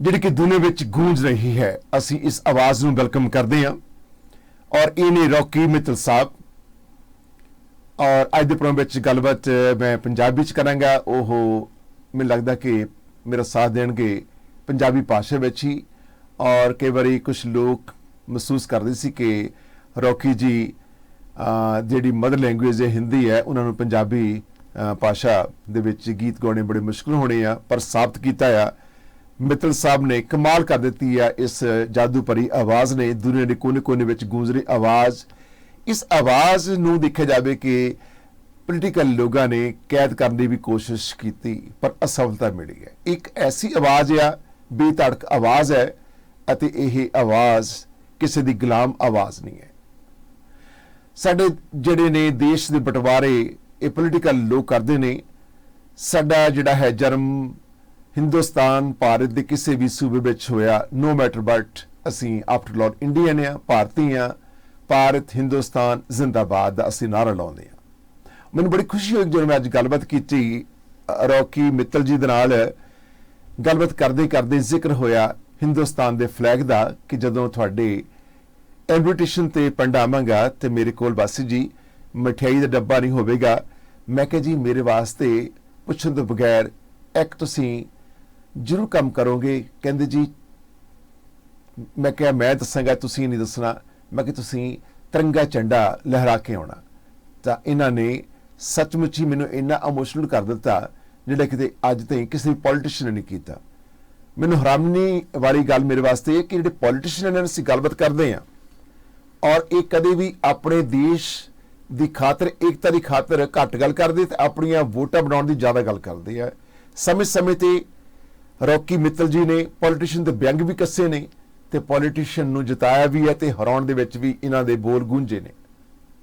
ਜਿਹੜੀ ਕਿ ਦੁਨੀਆ ਵਿੱਚ ਗੂੰਜ ਰਹੀ ਹੈ, ਅਸੀਂ ਇਸ ਆਵਾਜ਼ ਨੂੰ ਵੈਲਕਮ ਕਰਦੇ ਹਾਂ। ਔਰ ਇਹ ਨੇ ਰੌਕੀ ਮਿੱਤਲ ਸਾਹਿਬ। ਔਰ ਅੱਜ ਦੇ ਪ੍ਰੋਗਰਾਮ ਵਿੱਚ ਗੱਲਬਾਤ ਮੈਂ ਪੰਜਾਬੀ ਚ ਕਰਾਂਗਾ। ਉਹ ਮੈਨੂੰ ਲੱਗਦਾ ਕਿ ਮੇਰਾ ਸਾਥ ਦੇਣਗੇ ਪੰਜਾਬੀ ਭਾਸ਼ਾ ਵਿੱਚ ਹੀ। ਔਰ ਕਈ ਵਾਰੀ ਕੁਝ ਲੋਕ ਮਹਿਸੂਸ ਕਰਦੇ ਸੀ ਕਿ ਰੌਕੀ ਜੀ ਜਿਹੜੀ ਮਦਰ ਲੈਂਗੁਏਜ ਹੈ, ਹਿੰਦੀ ਹੈ, ਉਹਨਾਂ ਨੂੰ ਪੰਜਾਬੀ ਭਾਸ਼ਾ ਦੇ ਵਿੱਚ ਗੀਤ ਗਾਉਣੇ ਬੜੇ ਮੁਸ਼ਕਲ ਹੋਣੇ ਆ, ਪਰ ਸਾਬਤ ਕੀਤਾ ਆ। ਮਿੱਤਲ ਸਾਹਿਬ ਨੇ ਕਮਾਲ ਕਰ ਦਿੱਤੀ ਆ ਇਸ ਜਾਦੂ ਭਰੀ ਆਵਾਜ਼ ਨੇ। ਦੁਨੀਆ ਦੇ ਕੋਨੇ-ਕੋਨੇ ਵਿੱਚ ਗੂੰਜ ਰਹੀ ਆਵਾਜ਼। ਇਸ ਆਵਾਜ਼ ਨੂੰ ਦੇਖਿਆ ਜਾਵੇ ਕਿ ਪੋਲੀਟੀਕਲ ਲੋਕਾਂ ਨੇ ਕੈਦ ਕਰਨ ਦੀ ਵੀ ਕੋਸ਼ਿਸ਼ ਕੀਤੀ, ਪਰ ਅਸਫਲਤਾ ਮਿਲੀ ਹੈ। ਇੱਕ ਐਸੀ ਆਵਾਜ਼ ਆ, ਬੇਧੜਕ ਆਵਾਜ਼ ਹੈ, ਅਤੇ ਇਹ ਆਵਾਜ਼ ਕਿਸੇ ਦੀ ਗੁਲਾਮ ਆਵਾਜ਼ ਨਹੀਂ ਹੈ। ਸਾਡੇ ਜਿਹੜੇ ਨੇ ਦੇਸ਼ ਦੇ ਬਟਵਾਰੇ ਇਹ ਪੋਲੀਟੀਕਲ ਲੋਕ ਕਰਦੇ ਨੇ, ਸਾਡਾ ਜਿਹੜਾ ਹੈ ਜਨਮ ਹਿੰਦੁਸਤਾਨ ਭਾਰਤ ਦੇ ਕਿਸੇ ਵੀ ਸੂਬੇ ਵਿੱਚ ਹੋਇਆ ਨੋ ਮੈਟਰ ਬਟ ਅਸੀਂ ਆਫਟਰ ਆਲ ਇੰਡੀਅਨ ਆ ਭਾਰਤੀ ਆ ਭਾਰਤ ਹਿੰਦੁਸਤਾਨ ਜ਼ਿੰਦਾਬਾਦ ਦਾ ਅਸੀਂ ਨਾਰਾ ਲਾਉਂਦੇ ਆ ਮੈਨੂੰ ਬੜੀ ਖੁਸ਼ੀ ਹੋਈ ਜਦੋਂ ਮੈਂ ਅੱਜ ਗੱਲਬਾਤ ਕੀਤੀ ਰੌਕੀ ਮਿੱਤਲ ਜੀ ਦੇ ਨਾਲ। ਗੱਲਬਾਤ ਕਰਦੇ ਕਰਦੇ ਜ਼ਿਕਰ ਹੋਇਆ ਹਿੰਦੁਸਤਾਨ ਦੇ ਫਲੈਗ ਦਾ ਕਿ ਜਦੋਂ ਤੁਹਾਡੇ ਇਨਵੀਟੇਸ਼ਨ ਤੇ ਪੰਡਾਵਾਂਗਾ ਤੇ ਮੇਰੇ ਕੋਲ ਵਾਸੀ ਜੀ, ਮਠਿਆਈ ਦਾ ਡੱਬਾ ਨਹੀਂ ਹੋਵੇਗਾ, ਮੈਂ ਕਿਹਾ ਜੀ ਮੇਰੇ ਵਾਸਤੇ ਪੁੱਛਣ ਤੋਂ ਬਗੈਰ ਇੱਕ ਤੁਸੀਂ ਜ਼ਰੂਰ ਕੰਮ ਕਰੋਗੇ। ਕਹਿੰਦੇ ਜੀ, ਮੈਂ ਕਿਹਾ, ਮੈਂ ਦੱਸਾਂਗਾ, ਤੁਸੀਂ ਨਹੀਂ ਦੱਸਣਾ। ਮੈਂ ਕਿ ਤੁਸੀਂ ਤਿਰੰਗਾ ਝੰਡਾ ਲਹਿਰਾ ਕੇ ਆਉਣਾ। ਤਾਂ ਇਹਨਾਂ ਨੇ ਸੱਚਮੁੱਚ ਹੀ ਮੈਨੂੰ ਇੰਨਾ ਇਮੋਸ਼ਨਲ ਕਰ ਦਿੱਤਾ, ਜਿਹੜਾ ਕਿਤੇ ਅੱਜ ਤਾਈਂ ਕਿਸੇ ਪੋਲੀਟੀਸ਼ੀਅਨ ਨੇ ਨਹੀਂ ਕੀਤਾ। ਮੈਨੂੰ ਹੈਰਾਨੀ ਵਾਲੀ ਗੱਲ ਮੇਰੇ ਵਾਸਤੇ ਇਹ ਕਿ ਜਿਹੜੇ ਪੋਲੀਟੀਸ਼ੀਅਨ ਨਾਲ ਅਸੀਂ ਗੱਲਬਾਤ ਕਰਦੇ ਹਾਂ, ਔਰ ਇਹ ਕਦੇ ਵੀ ਆਪਣੇ ਦੇਸ਼ ਦੀ ਖਾਤਰ, ਏਕਤਾ ਦੀ ਖਾਤਰ ਘੱਟ ਗੱਲ ਕਰਦੇ ਤੇ ਆਪਣੀਆਂ ਵੋਟਾਂ ਬਣਾਉਣ ਦੀ ਜ਼ਿਆਦਾ ਗੱਲ ਕਰਦੇ ਆ। ਸਮੇਂ-ਸਮੇਂ ਤੇ ਰੌਕੀ ਮਿੱਤਲ ਜੀ ਨੇ ਪੋਲੀਟੀਸ਼ੀਅਨ ਦੇ ਵਿਅੰਗ ਵੀ ਕੱਸੇ ਨੇ ਤੇ ਪੋਲੀਟੀਸ਼ੀਅਨ ਨੂੰ ਜਿਤਾਇਆ ਵੀ ਹੈ ਤੇ ਹਰਾਉਣ ਦੇ ਵਿੱਚ ਵੀ ਇਹਨਾਂ ਦੇ ਬੋਲ ਗੂੰਜੇ ਨੇ।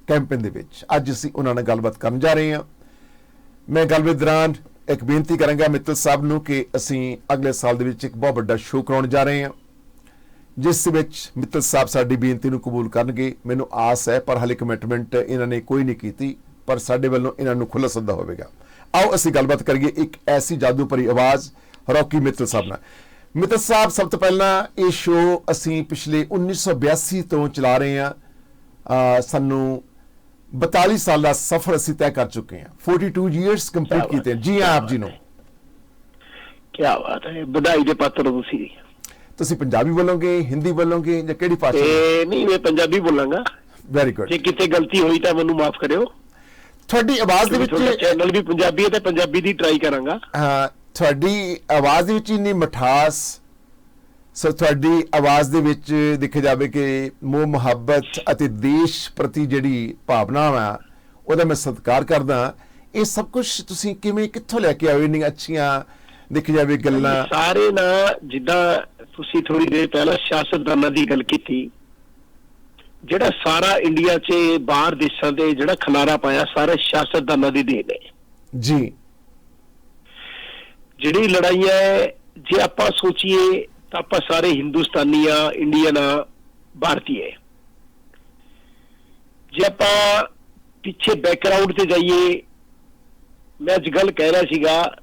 ਕੈਂਪੇਨ ਦੇ ਵਿੱਚ ਅੱਜ ਅਸੀਂ ਉਹਨਾਂ ਨਾਲ ਗੱਲਬਾਤ ਕਰਨ ਜਾ ਰਹੇ ਹਾਂ। ਮੈਂ ਗੱਲਬਾਤ ਦੌਰਾਨ ਇੱਕ ਬੇਨਤੀ ਕਰਾਂਗਾ ਮਿੱਤਲ ਸਾਹਿਬ ਨੂੰ ਕਿ ਅਸੀਂ ਅਗਲੇ ਸਾਲ ਦੇ ਵਿੱਚ ਇੱਕ ਬਹੁਤ ਵੱਡਾ ਸ਼ੋਅ ਕਰਾਉਣ ਜਾ ਰਹੇ ਹਾਂ। ਜਿਸ ਵਿੱਚ ਮਿੱਤਲ ਸਾਹਿਬ ਸਾਡੀ ਬੇਨਤੀ ਨੂੰ ਕਬੂਲ ਕਰਨਗੇ। ਮੈਨੂੰ ਆਸ ਹੈ, ਪਰ ਹਾਲੇ ਕਮਿਟਮੈਂਟ ਇਹਨਾਂ ਨੇ ਕੋਈ ਨਹੀਂ ਕੀਤੀ, ਪਰ ਸਾਡੇ ਵੱਲੋਂ ਇਹਨਾਂ ਨੂੰ ਖੁੱਲ੍ਹਾ ਸੱਦਾ ਹੋਵੇਗਾ। ਆਓ ਅਸੀਂ ਗੱਲਬਾਤ ਕਰੀਏ ਇੱਕ ਐਸੀ ਜਾਦੂ ਭਰੀ ਆਵਾਜ਼ ਰੌਕੀ ਮਿੱਤਲ ਸਾਹਿਬ ਨਾਲ। ਮਿੱਤਲ ਸਾਹਿਬ ਸਭ ਤੋਂ ਪਹਿਲਾਂ ਇਹ ਸ਼ੋਅ ਅਸੀਂ ਪਿਛਲੇ 1982 ਤੋਂ ਚਲਾ ਰਹੇ ਹਾਂ। ਸਾਨੂੰ 42 ਸਾਲ ਦਾ ਸਫ਼ਰ ਅਸੀਂ ਤੈਅ ਕਰ ਚੁੱਕੇ ਹਾਂ। 42 ਇਅਰਸ ਕੰਪਲੀਟ ਕੀਤੇ ਜੀ ਆਪ ਜੀ ਨੂੰ। ਕੀ ਬਾਤ ਹੈ। ਵਧਾਈ ਦੇ ਪਾਤਰ ਤੁਸੀਂ। ਤੁਸੀਂ ਪੰਜਾਬੀ ਬੋਲੋਗੇ ਹਿੰਦੀ ਬੋਲੋਗੇ ਜਾਂ ਕਿਹੜੀ ਭਾਸ਼ਾ ਤੇ ਨਹੀਂ ਮੈਂ ਪੰਜਾਬੀ ਬੋਲਾਂਗਾ। ਵੈਰੀ ਗੁੱਡ ਜੇ ਕਿਤੇ ਗਲਤੀ ਹੋਈ ਤਾਂ ਮੈਨੂੰ ਮਾਫ ਕਰਿਓ। ਤੁਹਾਡੀ ਆਵਾਜ਼ ਦੇ ਵਿੱਚ ਚੈਨਲ ਵੀ ਪੰਜਾਬੀ ਹੈ ਤੇ ਪੰਜਾਬੀ ਦੀ ਟਰਾਈ ਕਰਾਂਗਾ। ਹਾਂ, ਤੁਹਾਡੀ ਆਵਾਜ਼ ਦੇ ਵਿੱਚ ਇੰਨੀ ਮਠਾਸ ਸੋ ਤੁਹਾਡੀ ਆਵਾਜ਼ ਦੇ ਵਿੱਚ ਦੇਖਿਆ ਜਾਵੇ ਕਿ ਮੋਹ ਮੁਹੱਬਤ ਅਤੇ ਦੇਸ਼ ਪ੍ਰਤੀ ਜਿਹੜੀ ਭਾਵਨਾ ਆ ਉਹਦਾ ਮੈਂ ਸਤਿਕਾਰ ਕਰਦਾ ਇਹ ਸਭ ਕੁਝ ਤੁਸੀਂ ਕਿਵੇਂ ਕਿੱਥੋਂ ਲੈ ਕੇ ਆਏ ਇੰਨੀਆਂ ਅੱਛੀਆਂ ਦੇਖਿਆ ਜਾਵੇ ਗੱਲਾਂ। ਸਾਰੇ ਨਾ ਜਿੱਦਾਂ ਤੁਸੀਂ ਥੋੜੀ ਦੇਰ ਪਹਿਲਾਂ ਸਿਆਸਤਦਾਨਾਂ ਦੀ ਗੱਲ ਕੀਤੀ ਜਿਹੜਾ ਸਾਰਾ ਇੰਡੀਆ 'ਚ ਬਾਹਰ ਦੇਸ਼ਾਂ ਦੇ ਜਿਹੜਾ ਖਲਾਰਾ ਪਾਇਆ ਸਾਰੇ ਸਿਆਸਤਦਾਨਾਂ ਦੀ ਦੇਣ ਹੈ। ਜੀ। ਜਿਹੜੀ ਲੜਾਈ ਹੈ ਜੇ ਆਪਾਂ ਸੋਚੀਏ ਤਾਂ ਆਪਾਂ ਸਾਰੇ ਹਿੰਦੁਸਤਾਨੀ ਆ ਇੰਡੀਅਨ ਆ ਭਾਰਤੀ ਹੈ। ਜੇ ਆਪਾਂ ਪਿੱਛੇ ਬੈਕਗ੍ਰਾਉਂਡ ਤੇ ਜਾਈਏ ਮੈਂ ਅੱਜ ਗੱਲ ਕਹਿ ਰਿਹਾ ਸੀਗਾ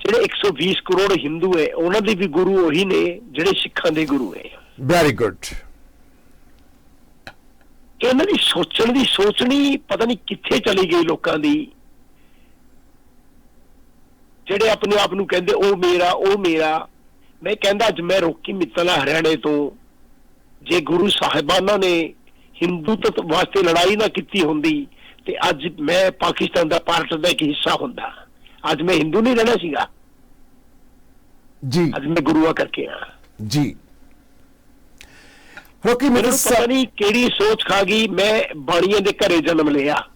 ਜਿਹੜੇ 120 ਕਰੋੜ ਹਿੰਦੂ ਹੈ ਉਹਨਾਂ ਦੇ ਵੀ ਗੁਰੂ ਉਹੀ ਨੇ ਜਿਹੜੇ ਸਿੱਖਾਂ ਦੇ ਗੁਰੂ ਹੈ ਵੈਰੀ ਗੁੱਡ ਇਹਨਾਂ ਦੀ ਸੋਚਣ ਦੀ ਸੋਚਣੀ ਪਤਾ ਨਹੀਂ ਕਿੱਥੇ ਚਲੀ ਗਈ ਲੋਕਾਂ ਦੀ। ਜਿਹੜੇ ਆਪਣੇ ਆਪ ਨੂੰ ਕਹਿੰਦੇ ਉਹ ਮੇਰਾ ਉਹ ਮੇਰਾ। ਮੈਂ ਕਹਿੰਦਾ ਅੱਜ ਮੈਂ ਰੋਕੀ ਮਿੱਤਲ ਹਰਿਆਣੇ ਤੋਂ। ਜੇ ਗੁਰੂ ਸਾਹਿਬਾਨਾਂ ਨੇ ਹਿੰਦੂਤਵ ਵਾਸਤੇ ਲੜਾਈ ਨਾ ਕੀਤੀ ਹੁੰਦੀ ਤੇ ਅੱਜ ਮੈਂ ਪਾਕਿਸਤਾਨ ਦਾ ਪਾਰਟ ਦਾ ਇੱਕ ਹਿੱਸਾ ਹੁੰਦਾ। ਅੱਜ ਮੈਂ ਹਿੰਦੂ ਨਹੀਂ ਰਹਿਣਾ ਸੀਗਾ। ਜੀ। ਅੱਜ ਮੈਂ ਗੁਰੂਆ ਕਰਕੇ ਆ। ਜੀ। ਰੋਕੀ ਮੈਨੂੰ ਪਤਾ ਨਹੀਂ ਕਿਹੜੀ ਸੋਚ ਖਾ ਗਈ ਮੈਂ ਬਾਣੀਆਂ ਦੇ ਘਰੇ ਜਨਮ ਲਿਆ।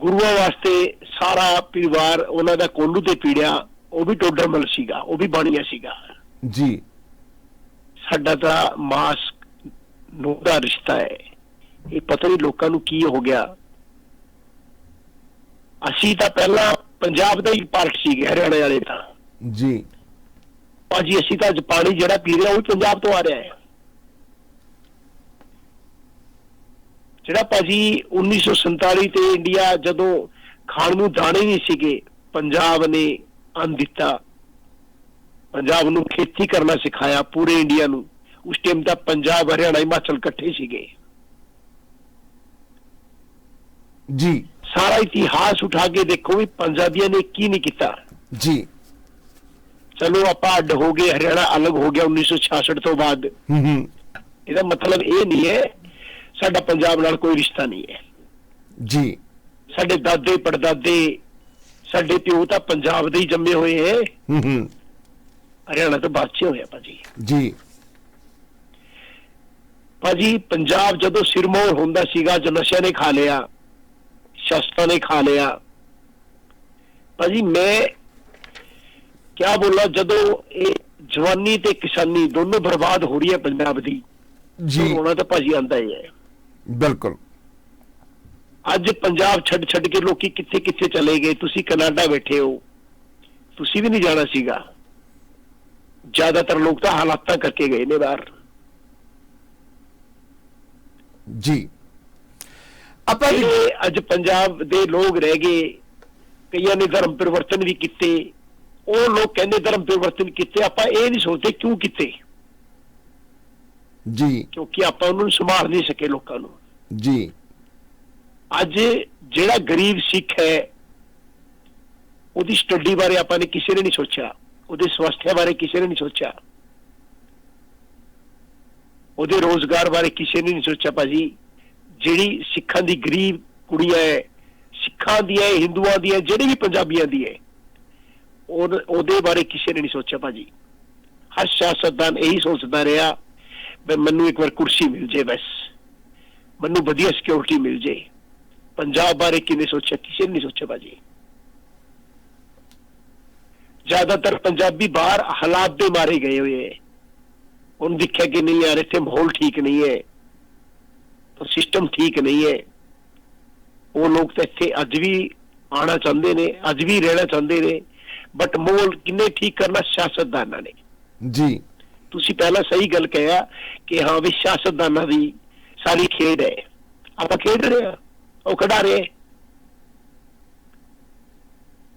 ਗੁਰੂਆਂ ਵਾਸਤੇ ਸਾਰਾ ਪਰਿਵਾਰ ਉਹਨਾਂ ਦਾ ਕੋਲੂ ਤੇ ਪੀੜਿਆ ਉਹ ਵੀ ਟੋਡਰਮਲ ਸੀਗਾ ਉਹ ਵੀ ਬਾਣੀਆ ਸੀਗਾ। ਜੀ। ਸਾਡਾ ਤਾਂ ਮਾਸ ਨੂੰ ਦਾ ਰਿਸ਼ਤਾ ਹੈ। ਇਹ ਪਤਾ ਨਹੀਂ ਲੋਕਾਂ ਨੂੰ ਕੀ ਹੋ ਗਿਆ। ਅਸੀਂ ਤਾਂ ਪਹਿਲਾਂ ਪੰਜਾਬ ਦਾ ਹੀ ਪਾਰਟ ਸੀਗੇ ਹਰਿਆਣੇ ਵਾਲੇ ਤਾਂ। ਜੀ। ਭਾਜੀ ਅਸੀਂ ਤਾਂ ਅੱਜ ਪਾਣੀ ਜਿਹੜਾ ਪੀ ਰਹੇ ਉਹ ਪੰਜਾਬ ਤੋਂ ਆ ਰਿਹਾ ਹੈ। ਜਿਹੜਾ ਭਾਜੀ 1947 ਤੇ ਇੰਡੀਆ ਜਦੋਂ ਖਾਣ ਨੂੰ ਦਾਣੇ ਨਹੀਂ ਸੀਗੇ ਪੰਜਾਬ ਨੇ ਅੰਨ ਦਿੱਤਾ। ਪੰਜਾਬ ਨੂੰ ਖੇਤੀ ਕਰਨਾ ਸਿਖਾਇਆ ਪੂਰੇ ਇੰਡੀਆ ਨੂੰ। ਉਸ ਟਾਈਮ ਤਾਂ ਪੰਜਾਬ ਹਰਿਆਣਾ ਹਿਮਾਚਲ ਇਕੱਠੇ ਸੀਗੇ। ਜੀ। ਸਾਰਾ ਇਤਿਹਾਸ ਉਠਾ ਕੇ ਦੇਖੋ ਵੀ ਪੰਜਾਬੀਆਂ ਨੇ ਕੀ ਨਹੀਂ ਕੀਤਾ। ਜੀ। ਚਲੋ ਆਪਾਂ ਅੱਡ ਹੋ ਗਏ ਹਰਿਆਣਾ ਅਲੱਗ ਹੋ ਗਿਆ 1966 ਤੋਂ ਬਾਅਦ। ਹੂੰ ਹੂੰ। ਇਹਦਾ ਮਤਲਬ ਇਹ ਨਹੀਂ ਹੈ ਸਾਡਾ ਪੰਜਾਬ ਨਾਲ ਕੋਈ ਰਿਸ਼ਤਾ ਨਹੀਂ ਹੈ। ਜੀ। ਸਾਡੇ ਦਾਦੇ ਪੜਦਾਦੇ ਸਾਡੇ ਪਿਓ ਤਾਂ ਪੰਜਾਬ ਦੇ ਹੀ ਜੰਮੇ ਹੋਏ ਹੈ। ਹੂੰ ਹੂੰ। ਹਰਿਆਣਾ ਤੋਂ ਚ ਹੋਇਆ ਭਾਜੀ। ਜੀ। ਭਾਜੀ ਪੰਜਾਬ ਜਦੋਂ ਸਿਰਮੌਰ ਹੁੰਦਾ ਸੀਗਾ ਜੋ ਨਸ਼ਿਆਂ ਨੇ ਖਾ ਲਿਆ ਸ਼ਸਤਰਾਂ ਨੇ ਖਾ ਲਿਆ ਭਾਜੀ ਮੈਂ ਕਿਆ ਬੋਲਾਂ ਜਦੋਂ ਇਹ ਜਵਾਨੀ ਤੇ ਕਿਸਾਨੀ ਦੋਨੋਂ ਬਰਬਾਦ ਹੋ ਰਹੀ ਹੈ ਪੰਜਾਬ ਦੀ ਜੀ। ਹੋਣਾ ਤਾਂ ਭਾਜੀ ਆਂਦਾ ਹੀ ਹੈ। ਬਿਲਕੁਲ। ਅੱਜ ਪੰਜਾਬ ਛੱਡ ਛੱਡ ਕੇ ਲੋਕੀ ਕਿੱਥੇ ਕਿੱਥੇ ਚਲੇ ਗਏ? ਤੁਸੀਂ ਕੈਨੇਡਾ ਬੈਠੇ ਹੋ। ਤੁਸੀਂ ਵੀ ਨਹੀਂ ਜਾਣਾ ਸੀਗਾ। ਜ਼ਿਆਦਾਤਰ ਲੋਕ ਤਾਂ ਹਾਲਾਤਾਂ ਕਰਕੇ ਗਏ ਨੇ ਬਾਹਰ। ਜੀ। ਆਪਾਂ ਅੱਜ ਪੰਜਾਬ ਦੇ ਲੋਕ ਰਹਿ ਗਏ। ਕਈਆਂ ਨੇ ਧਰਮ ਪਰਿਵਰਤਨ ਵੀ ਕੀਤੇ। ਉਹ ਲੋਕ ਕਹਿੰਦੇ ਧਰਮ ਪਰਿਵਰਤਨ ਕੀਤੇ। ਆਪਾਂ ਇਹ ਨਹੀਂ ਸੋਚਦੇ ਕਿਉਂ ਕੀਤੇ? ਜੀ। ਕਿਉਂਕਿ ਆਪਾਂ ਉਹਨਾਂ ਨੂੰ ਸੰਭਾਲ ਨਹੀਂ ਸਕੇ ਲੋਕਾਂ ਨੂੰ। ਜੀ। ਅੱਜ ਜਿਹੜਾ ਗਰੀਬ ਸਿੱਖ ਹੈ, ਉਹਦੀ ਸਟੱਡੀ ਬਾਰੇ ਆਪਾਂ ਨੇ ਕਿਸੇ ਨੇ ਨਹੀਂ ਸੋਚਿਆ। ਉਹਦੇ ਸਵਾਸਥਿਆ ਬਾਰੇ ਕਿਸੇ ਨੇ ਨਹੀਂ ਸੋਚਿਆ। ਉਹਦੇ ਰੋਜ਼ਗਾਰ ਬਾਰੇ ਕਿਸੇ ਨੇ ਨਹੀਂ ਸੋਚਿਆ ਭਾਜੀ। ਜਿਹੜੀ ਸਿੱਖਾਂ ਦੀ ਗਰੀਬ ਕੁੜੀਆਂ ਹੈ, ਸਿੱਖਾਂ ਦੀ ਹੈ, ਹਿੰਦੂਆਂ ਦੀ ਹੈ, ਜਿਹੜੀ ਵੀ ਪੰਜਾਬੀਆਂ ਦੀ ਹੈ ਉਹਦੇ ਬਾਰੇ ਕਿਸੇ ਨੇ ਨਹੀਂ ਸੋਚਿਆ ਭਾਜੀ। ਹਰ ਸਿਆਸਤਦਾਨ ਇਹੀ ਸੋਚਦਾ ਰਿਹਾ, ਵੀ ਮੈਨੂੰ ਇੱਕ ਵਾਰ ਕੁਰਸੀ ਮਿਲ ਜੇ ਬਸ। ਮੈਨੂੰ ਵਧੀਆ ਸਿਕਿਉਰਿਟੀ ਮਿਲ ਜੇ। ਪੰਜਾਬ ਬਾਰੇ ਕਿਨੇ ਸੋਚਿਆ ਕਿਸੇ ਨੇ ਨਹੀਂ ਸੋਚਿਆ ਭਾਜੀ। ਜ਼ਿਆਦਾਤਰ ਪੰਜਾਬੀ ਬਾਹਰ ਹਾਲਾਤ ਦੇ ਮਾਰੇ ਗਏ ਹੋਏ ਹੈ ਉਹਨੂੰ ਦੇਖਿਆ ਕਿ ਨਹੀਂ ਯਾਰ ਇੱਥੇ ਮਾਹੌਲ ਠੀਕ ਨਹੀਂ ਹੈ ਤਾਂ ਸਿਸਟਮ ਠੀਕ ਨਹੀਂ ਹੈ ਉਹ ਲੋਕ ਤਾਂ ਇੱਥੇ ਅੱਜ ਵੀ ਆਣਾ ਚਾਹੁੰਦੇ ਨੇ ਅੱਜ ਵੀ ਰਹਿਣਾ ਚਾਹੁੰਦੇ ਨੇ। ਬਟ ਮਾਹੌਲ ਕਿੰਨੇ ਠੀਕ ਕਰਨਾ ਸਿਆਸਤਦਾਨਾਂ ਨੇ। ਜੀ। ਤੁਸੀਂ ਪਹਿਲਾਂ ਸਹੀ ਗੱਲ ਕਹਿਆ ਕਿ ਹਾਂ ਵੀ ਸਿਆਸਤਦਾਨਾਂ ਦੀ ਸਾਰੀ ਖੇਡ ਹੈ। ਆਪਾਂ ਖੇਡ ਰਹੇ ਹਾਂ ਉਹ ਖੜਾ ਰਹੇ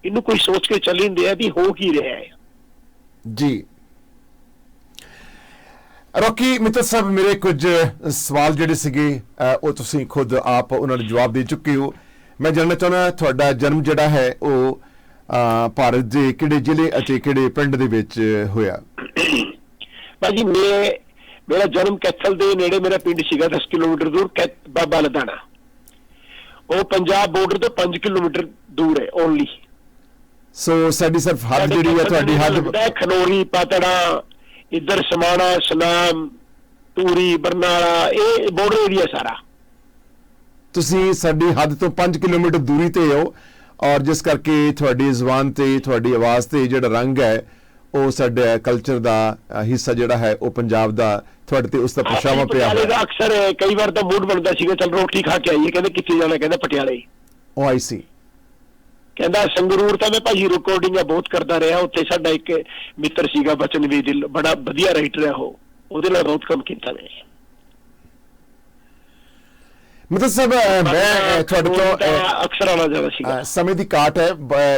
ਇਹਨੂੰ ਕੋਈ ਸੋਚ ਕੇ ਚੱਲ ਨਹੀਂ ਰਿਹਾ ਵੀ ਹੋ ਕੀ ਰਿਹਾ ਹੈ। ਜੀ। ਰੋਕੀ ਮਿੱਤਰ ਸਾਹਿਬ ਮੇਰੇ ਕੁਝ ਸਵਾਲ ਜਿਹੜੇ ਸੀਗੇ ਉਹ ਤੁਸੀਂ ਖੁਦ ਆਪ ਉਹਨਾਂ ਨੂੰ ਜਵਾਬ ਦੇ ਚੁੱਕੇ ਹੋ। ਮੈਂ ਜਾਣਨਾ ਚਾਹੁੰਦਾ ਤੁਹਾਡਾ ਜਨਮ ਜਿਹੜਾ ਹੈ ਉਹ ਭਾਰਤ ਦੇ ਕਿਹੜੇ ਜ਼ਿਲ੍ਹੇ ਅਤੇ ਕਿਹੜੇ ਪਿੰਡ ਦੇ ਵਿੱਚ ਹੋਇਆ? ਭਾਜੀ ਮੈਂ ਮੇਰਾ ਜਨਮ ਕੈਥਲ ਦੇ ਨੇੜੇ ਮੇਰਾ ਪਿੰਡ ਸੀਗਾ 10 ਕਿਲੋਮੀਟਰ ਦੂਰ ਬਾਬਾ ਲਦਾਣਾ। ਉਹ ਪੰਜਾਬ ਬਾਰਡਰ ਤੋਂ 5 ਕਿਲੋਮੀਟਰ ਦੂਰ ਹੈ ਓਨਲੀ ਸੋ ਸਾਡੀ ਸਿਰਫ ਹੱਦ ਜਿਹੜੀ ਹੈ ਤੁਹਾਡੀ ਹੱਦ ਖਨੋਰੀ ਪਾਤੜਾ ਇੱਧਰ ਸਮਾਣਾ ਸਨਾਮ ਤੂਰੀ ਬਰਨਾਲਾ ਇਹ ਬਾਰਡਰ ਏਰੀਆ ਸਾਰਾ। ਤੁਸੀਂ ਸਾਡੀ ਹੱਦ ਤੋਂ 5 ਕਿਲੋਮੀਟਰ ਦੂਰੀ ਤੇ ਹੋ ਔਰ ਜਿਸ ਕਰਕੇ ਤੁਹਾਡੀ ਜ਼ੁਬਾਨ ਤੇ ਤੁਹਾਡੀ ਆਵਾਜ਼ ਤੇ ਜਿਹੜਾ ਰੰਗ ਹੈ ਉਹ ਸਾਡੇ ਕਲਚਰ ਦਾ ਹਿੱਸਾ ਜਿਹੜਾ ਹੈ ਉਹ ਪੰਜਾਬ ਦਾ ਤੁਹਾਡੇ ਤੇ ਉਸ ਦਾ ਪਰਛਾਵਾਂ ਪਿਆ ਪਟਿਆਲੇ ਹੋਇਆ। ਦਾ ਅਕਸਰ ਹੈ, ਕਈ ਵਾਰ ਤਾਂ ਮੂਡ ਬਣਦਾ ਸੀਗਾ ਚਲ ਰੋਟੀ ਖਾ ਕੇ ਆਈਏ ਕਹਿੰਦੇ ਕਿੱਥੇ ਜਾਣਾ ਕਹਿੰਦਾ ਪਟਿਆਲੇ। ਉਹ ਆਈ ਸੀ। ਕਹਿੰਦਾ ਸੰਗਰੂਰ ਤਾਂ ਮੈਂ ਭਾਜੀ ਰਿਕਾਰਡਿੰਗਾਂ ਬਹੁਤ ਕਰਦਾ ਰਿਹਾ ਉੱਥੇ ਸਾਡਾ ਇੱਕ ਮਿੱਤਰ ਸੀਗਾ ਬਚਨ ਦਿਲ ਬੜਾ ਵਧੀਆ ਰਾਈਟਰ ਹੈ ਉਹ। ਉਹਦੇ ਨਾਲ ਬਹੁਤ ਕੰਮ ਕੀਤਾ ਮੈਂ। ਮਤਲਬ ਅ, ਮੈਂ ਤੁਹਾਡੇ ਤੋਂ ਅਕਸਰ ਆਣਾ ਜ਼ਿਆਦਾ ਸੀਗਾ। ਸਮੇਂ ਦੀ ਕਾਟ ਹੈ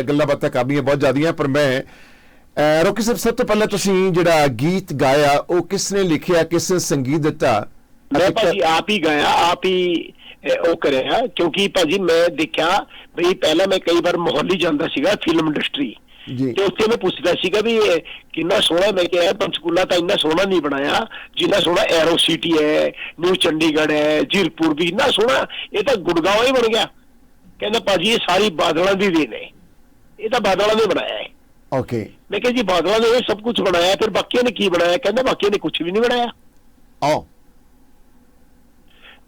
ਗੱਲਾਂ ਬਾਤਾਂ ਕਰਨੀਆਂ ਬਹੁਤ ਜ਼ਿਆਦੀਆਂ ਪਰ ਮੈਂ ਰੋਕੀ ਸਾਹਿਬ ਸਭ ਤੋਂ ਪਹਿਲਾਂ ਤੁਸੀਂ ਜਿਹੜਾ ਗੀਤ ਗਾਇਆ ਉਹ ਕਿਸ ਨੇ ਲਿਖਿਆ ਕਿਸ ਨੇ ਸੰਗੀਤ ਦਿੱਤਾ? ਮੈਂ ਭਾਜੀ ਆਪ ਹੀ ਗਾਇਆ ਆਪ ਹੀ ਉਹ ਕਰਿਆ ਕਿਉਂਕਿ ਭਾਜੀ ਮੈਂ ਦੇਖਿਆ ਵੀ ਪਹਿਲਾਂ ਮੈਂ ਕਈ ਵਾਰ ਮੋਹਾਲੀ ਜਾਂਦਾ ਸੀਗਾ ਫਿਲਮ ਇੰਡਸਟਰੀ ਤੇ ਉੱਥੇ ਮੈਂ ਪੁੱਛਦਾ ਸੀਗਾ ਵੀ ਇਹ ਕਿੰਨਾ ਸੋਹਣਾ ਮੈਂ ਕਿਹਾ ਪੰਚਕੂਲਾ ਤਾਂ ਇੰਨਾ ਸੋਹਣਾ ਨਹੀਂ ਬਣਾਇਆ ਜਿੰਨਾ ਸੋਹਣਾ ਐਰੋ ਸਿਟੀ ਹੈ ਨਿਊ ਚੰਡੀਗੜ੍ਹ ਹੈ ਜੀਰਪੁਰ ਵੀ ਇੰਨਾ ਸੋਹਣਾ ਇਹ ਤਾਂ ਗੁੜਗਾਉਂ ਹੀ ਬਣ ਗਿਆ। ਕਹਿੰਦਾ ਭਾਜੀ ਇਹ ਸਾਰੀ ਬਾਦਲਾਂ ਦੀ ਦੇਣ ਹੈ। ਇਹ ਤਾਂ ਬਾਦਲਾਂ ਨੇ ਬਣਾਇਆ ਹੈ। ਓਕੇ ਮੈਂ ਕਿਹਾ ਜੀ ਬਾਦਲਾਂ ਨੇ ਇਹ ਸਭ ਕੁਝ ਬਣਾਇਆ ਫਿਰ ਬਾਕੀਆਂ ਨੇ ਕੀ ਬਣਾਇਆ? ਕਹਿੰਦਾ ਬਾਕੀਆਂ ਨੇ ਕੁਝ ਵੀ ਨਹੀਂ ਬਣਾਇਆ। ਆਓ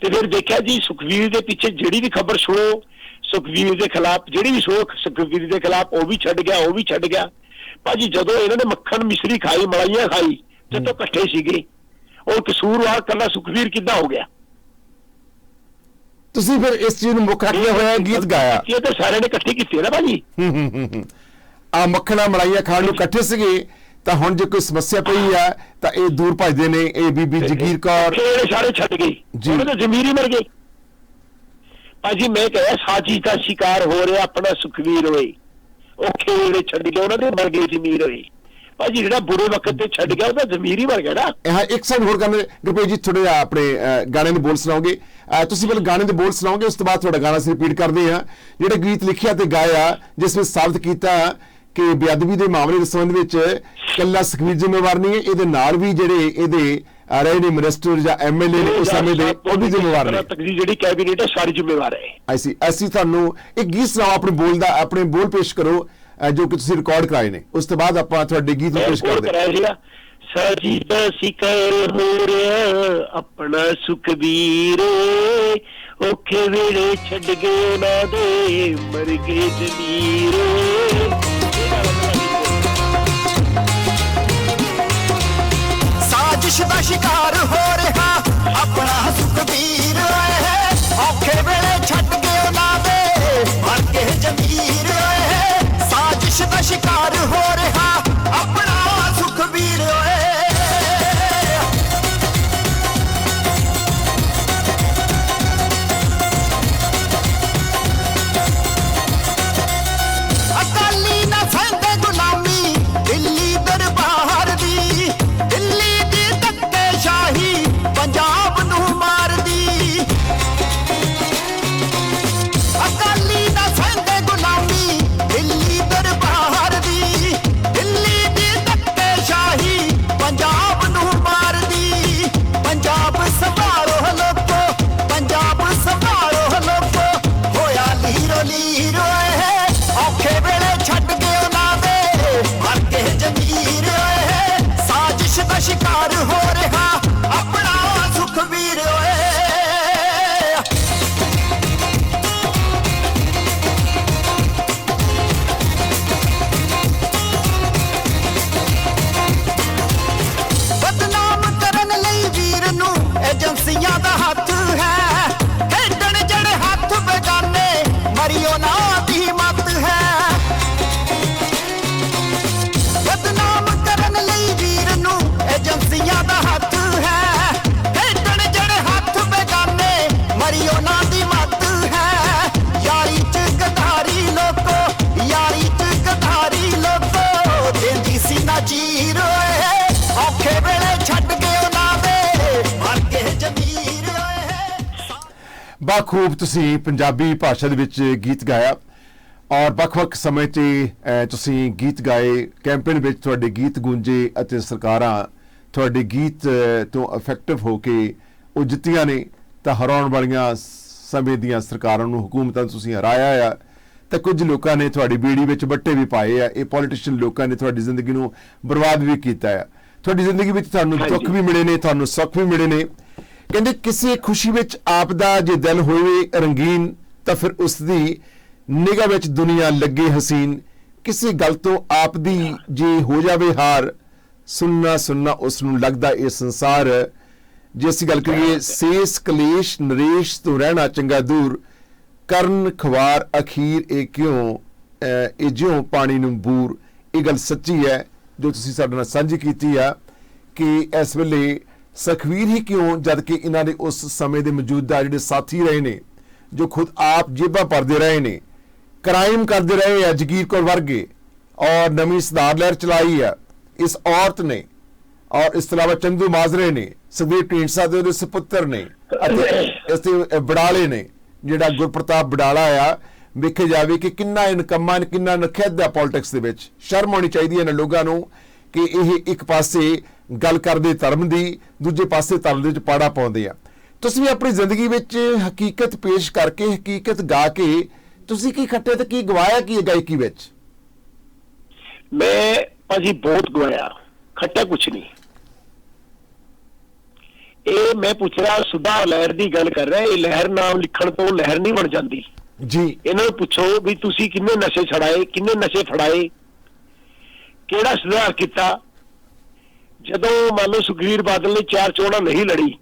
ਤੇ ਫਿਰ ਦੇਖਿਆ ਜੀ ਸੁਖਵੀਰ ਦੇ ਪਿੱਛੇ ਜਿਹੜੀ ਵੀ ਖਬਰ ਸੁਣੋ ਸੁਖਵੀਰ ਦੇ ਖਿਲਾਫ ਜਿਹੜੀ ਵੀ ਸੁਣੋ ਸੁਖਵੀਰ ਦੇ ਖਿਲਾਫ ਉਹ ਵੀ ਛੱਡ ਗਿਆ ਉਹ ਵੀ ਛੱਡ ਗਿਆ। ਭਾਜੀ ਜਦੋਂ ਇਹਨਾਂ ਨੇ ਮੱਖਣ ਮਿਸਰੀ ਖਾਈ ਮਲਾਈਆਂ ਖਾਈ ਜਦੋਂ ਇਕੱਠੇ ਸੀਗੇ। ਉਹ ਕਸੂਰਵਾਰ ਕੱਲਾ ਸੁਖਵੀਰ ਕਿੱਦਾਂ ਹੋ ਗਿਆ? ਤੁਸੀਂ ਫਿਰ ਇਸ ਚੀਜ਼ ਨੂੰ ਮੁੱਖ ਰੱਖਿਆ ਹੋਇਆ ਗੀਤ ਗਾਇਆ ਇਹ ਤਾਂ ਸਾਰਿਆਂ ਨੇ ਇਕੱਠੇ ਕੀਤੇ ਨਾ ਭਾਜੀ। ਹੂੰ ਹੂੰ ਹੂੰ। ਆ ਮੱਖਣਾ ਮਲਾਈਆਂ ਖਾਣ ਨੂੰ ਇਕੱਠੇ ਸੀਗੇ ਤਾਂ ਹੁਣ ਜੇ ਕੋਈ ਸਮੱਸਿਆ ਪਈ ਆ ਤਾਂ ਇਹ ਦੂਰ ਭੱਜਦੇ ਨੇ ਇਹ ਬੀਬੀ ਜਗੀਰ ਕੌਰ। ਇਹ ਸਾਰੇ ਛੱਡ ਗਏ ਜੀ। ਉਹਨਾਂ ਦੇ ਜ਼ਮੀਰ ਹੀ ਮਰ ਗਏ ਭਾਜੀ ਮੈਂ ਕਹਿਆ ਸਾਜੀ ਦਾ ਸ਼ਿਕਾਰ ਹੋ ਰਿਹਾ ਆਪਣਾ ਸੁਖਵੀਰ ਹੋਏ ਉਹ ਖੇੜੇ ਛੱਡ ਕੇ ਉਹਨਾਂ ਦੇ ਮਰ ਗਏ ਜ਼ਮੀਰ ਹੋਏ ਭਾਜੀ ਜਿਹੜਾ ਬੁਰੇ ਵਕਤ ਤੇ ਛੱਡ ਗਿਆ ਉਹਦਾ ਜ਼ਮੀਰ ਹੀ ਮਰ ਗਿਆ ਨਾ। ਹਾਂ ਇੱਕ ਸੈਕਿੰਡ ਹੋਰ ਕਰਨੇ ਗੁਰਪ੍ਰੀਤ ਜੀ ਥੋੜੇ ਆਪਣੇ ਗਾਣੇ ਦੇ ਬੋਲ ਸੁਣਾਓਗੇ? ਤੁਸੀਂ ਪਹਿਲਾਂ ਗਾਣੇ ਦੇ ਬੋਲ ਸੁਣਾਓਗੇ ਉਸ ਤੋਂ ਬਾਅਦ ਤੁਹਾਡਾ ਗਾਣਾ ਅਸੀਂ ਰਿਪੀਟ ਕਰਦੇ ਹਾਂ। ਜਿਹੜਾ ਗੀਤ ਲਿਖਿਆ ਤੇ ਗਾਇਆ ਜਿਸ ਵਿੱਚ ਸਾਬਤ ਕੀਤਾ ਕਿ ਬੇਅਦਬੀ ਦੇ ਮਾਮਲੇ ਦੇ ਸੰਬੰਧ ਵਿੱਚ ਕੱਲਾ ਸੁਖਬੀਰ ਜ਼ਿੰਮੇਵਾਰ ਨਹੀਂ ਹੈ ਇਹਦੇ ਨਾਲ ਵੀ ਜਿਹੜੇ ਇਹਦੇ ਰਹੇ ਨੇ ਮਿਨਿਸਟਰ ਜਾਂ ਐਮਐਲਏ ਨੇ ਉਸ ਸਮੇਂ ਦੇ ਉਹ ਵੀ ਜ਼ਿੰਮੇਵਾਰ ਨੇ। ਤੱਕ ਦੀ ਜਿਹੜੀ ਕੈਬਨਿਟ ਹੈ ਸਾਰੀ ਜ਼ਿੰਮੇਵਾਰ ਹੈ। ਅਸੀਂ ਤੁਹਾਨੂੰ ਇੱਕ ਗੀਤ ਸੁਣਾਓ ਆਪਣੇ ਬੋਲ ਦਾ ਆਪਣੇ ਬੋਲ ਪੇਸ਼ ਕਰੋ ਜੋ ਕਿ ਤੁਸੀਂ ਰਿਕਾਰਡ ਕਰਾਏ ਨੇ। ਉਸ ਤੋਂ ਬਾਅਦ ਆਪਾਂ ਤੁਹਾਡੇ ਗੀਤ ਨੂੰ ਪੇਸ਼ ਕਰਦੇ ਹਾਂ। ਸੀਗਾ ਸਾਜੀਦਾ ਸਿਕਰ ਹੋ ਰਿਹਾ ਆਪਣਾ ਸੁਖਬੀਰ ਔਖੇ ਵੇਲੇ ਛੱਡ ਗਏ ਨਾ ਦੇ ਮਰ ਗਏ ਜਮੀਰ ਸਾਜ਼ਿਸ਼ ਦਾ ਸ਼ਿਕਾਰ ਹੋ ਰਿਹਾ। ਆਪਣਾ ਸੁਖਬੀਰ ਓਏ, ਔਖੇ ਵੇਲੇ ਛੱਡ ਕੇ ਉਹਨਾਂ ਦੇ ਮਰ ਕੇ ਜਮੀਰ ਓਏ, ਸਾਜ਼ਿਸ਼ ਦਾ ਸ਼ਿਕਾਰ ਹੋ ਰਿਹਾ। ਆਪਣਾ ਸੁਖਬੀਰ ਓਏ ਬਾਖੂਬ ਤੁਸੀਂ ਪੰਜਾਬੀ ਭਾਸ਼ਾ ਦੇ ਵਿੱਚ ਗੀਤ ਗਾਇਆ ਔਰ ਵੱਖ-ਵੱਖ ਸਮੇਂ 'ਤੇ ਤੁਸੀਂ ਗੀਤ ਗਾਏ ਕੈਂਪੇਨ ਵਿੱਚ ਤੁਹਾਡੇ ਗੀਤ ਗੂੰਜੇ ਅਤੇ ਸਰਕਾਰਾਂ ਤੁਹਾਡੇ ਗੀਤ ਤੋਂ ਇਫੈਕਟਿਵ ਹੋ ਕੇ ਉਹ ਜਿੱਤੀਆਂ ਨੇ ਤਾਂ ਹਰਾਉਣ ਵਾਲੀਆਂ ਸਮੇਂ ਦੀਆਂ ਸਰਕਾਰਾਂ ਨੂੰ ਹਕੂਮਤਾਂ ਤੁਸੀਂ ਹਰਾਇਆ ਆ ਤਾਂ ਕੁਝ ਲੋਕਾਂ ਨੇ ਤੁਹਾਡੀ ਬੀੜੀ ਵਿੱਚ ਬੱਟੇ ਵੀ ਪਾਏ ਆ ਇਹ ਪੋਲੀਟੀਸ਼ੀਅਨ ਲੋਕਾਂ ਨੇ ਤੁਹਾਡੀ ਜ਼ਿੰਦਗੀ ਨੂੰ ਬਰਬਾਦ ਵੀ ਕੀਤਾ ਆ ਤੁਹਾਡੀ ਜ਼ਿੰਦਗੀ ਵਿੱਚ ਤੁਹਾਨੂੰ। ਦੁੱਖ ਵੀ ਮਿਲੇ ਨੇ ਤੁਹਾਨੂੰ ਸੁੱਖ ਵੀ ਮਿਲੇ ਨੇ ਕਹਿੰਦੇ ਕਿਸੇ ਖੁਸ਼ੀ ਵਿੱਚ ਆਪ ਦਾ ਜੇ ਦਿਲ ਹੋਵੇ ਰੰਗੀਨ, ਤਾਂ ਫਿਰ ਉਸ ਦੀ ਨਿਗਾਹ ਵਿੱਚ ਦੁਨੀਆ ਲੱਗੇ ਹਸੀਨ। ਕਿਸੇ ਗੱਲ ਤੋਂ ਆਪ ਦੀ ਜੇ ਹੋ ਜਾਵੇ ਹਾਰ, ਸੁਣਨਾ ਸੁਣਨਾ ਉਸ ਨੂੰ ਲੱਗਦਾ ਇਹ ਸੰਸਾਰ। ਜੇ ਅਸੀਂ ਗੱਲ ਕਰੀਏ ਸੇਸ, ਕਲੇਸ਼, ਨਰੇਸ਼ ਤੋਂ ਰਹਿਣਾ ਚੰਗਾ ਦੂਰ, ਕਰਨ, ਖਵਾਰ, ਅਖੀਰ, ਇਹ ਕਿਉਂ? ਇਹ ਜਿਉਂ ਪਾਣੀ ਨੂੰ ਬੂਰ। ਇਹ ਗੱਲ ਸੱਚੀ ਹੈ, ਜੋ ਤੁਸੀਂ ਸਾਡੇ ਨਾਲ ਸਾਂਝੀ ਕੀਤੀ ਆ, ਕਿ ਇਸ ਵੇਲੇ ਸਖਵੀਰ ਹੀ ਕਿਉਂ ਜਦ ਕਿ ਇਹਨਾਂ ਦੇ ਉਸ ਸਮੇਂ ਦੇ ਮੌਜੂਦਾ ਜਿਹੜੇ ਸਾਥੀ ਰਹੇ ਨੇ ਜੋ ਖੁਦ ਆਪ ਜੇਬਾਂ ਭਰਦੇ ਰਹੇ ਨੇ ਕ੍ਰਾਈਮ ਕਰਦੇ ਰਹੇ ਆ ਜਗੀਰ ਕੌਰ ਵਰਗੇ ਔਰ ਨਵੀਂ ਸਦਾਰ ਲਹਿਰ ਚਲਾਈ ਆ ਇਸ ਔਰਤ ਨੇ ਔਰ ਇਸ ਤੋਂ ਇਲਾਵਾ ਚੰਦੂ ਮਾਜਰੇ ਨੇ ਸੁਖਬੀਰ ਢੀਂਡਸਾ ਦੇ ਉਹਦੇ ਸੁਪੁੱਤਰ ਨੇ ਅਤੇ ਇਸ ਤੇ ਬੜਾਲੇ ਨੇ ਜਿਹੜਾ ਗੁਰਪ੍ਰਤਾਪ ਬੜਾਲਾ ਆ ਵੇਖੇ ਜਾਵੇ ਕਿ ਕਿੰਨਾ ਇਨਕਮਾਂ ਕਿੰਨਾ ਨਖਿੱਧ ਆ ਪੋਲਿਟਿਕਸ ਦੇ ਵਿੱਚ ਸ਼ਰਮ ਹੋਣੀ ਚਾਹੀਦੀ ਹੈ ਇਹਨਾਂ ਲੋਕਾਂ ਨੂੰ ਕਿ ਇਹ ਇੱਕ ਪਾਸੇ ਗੱਲ ਕਰਦੇ ਧਰਮ ਦੀ ਦੂਜੇ ਪਾਸੇ ਧਰਮ ਦੇ ਵਿੱਚ ਪਾੜਾ ਪਾਉਂਦੇ ਆ। ਤੁਸੀਂ ਵੀ ਆਪਣੀ ਜ਼ਿੰਦਗੀ ਵਿੱਚ ਹਕੀਕਤ ਪੇਸ਼ ਕਰਕੇ ਹਕੀਕਤ ਗਾ ਕੇ ਤੁਸੀਂ ਕੀ ਖੱਟੇ ਤੇ ਕੀ ਗਵਾਇਆ ਕੀ ਗਾਇਕੀ ਵਿੱਚ? ਮੈਂ ਭਾਜੀ ਬਹੁਤ ਗਵਾਇਆ ਖੱਟਾ ਕੁਛ ਨਹੀਂ। ਇਹ ਮੈਂ ਪੁੱਛ ਰਿਹਾ ਸੁਧਾ ਲਹਿਰ ਦੀ ਗੱਲ ਕਰ ਰਿਹਾ ਇਹ ਲਹਿਰ ਨਾਮ ਲਿਖਣ ਤੋਂ ਲਹਿਰ ਨਹੀਂ ਬਣ ਜਾਂਦੀ। ਜੀ। ਇਹਨਾਂ ਨੂੰ ਪੁੱਛੋ ਵੀ ਤੁਸੀਂ ਕਿੰਨੇ ਨਸ਼ੇ ਛੜਾਏ ਕਿੰਨੇ ਨਸ਼ੇ ਫੜਾਏ ਕਿਹੜਾ ਸੁਧਾਰ ਕੀਤਾ? ਜਦੋਂ ਮੰਨ ਲਓ ਸੁਖਵੀਰ ਬਾਦਲ ਨੇ ਚਾਰ ਚੋਣਾਂ ਨਹੀਂ ਲੜੀ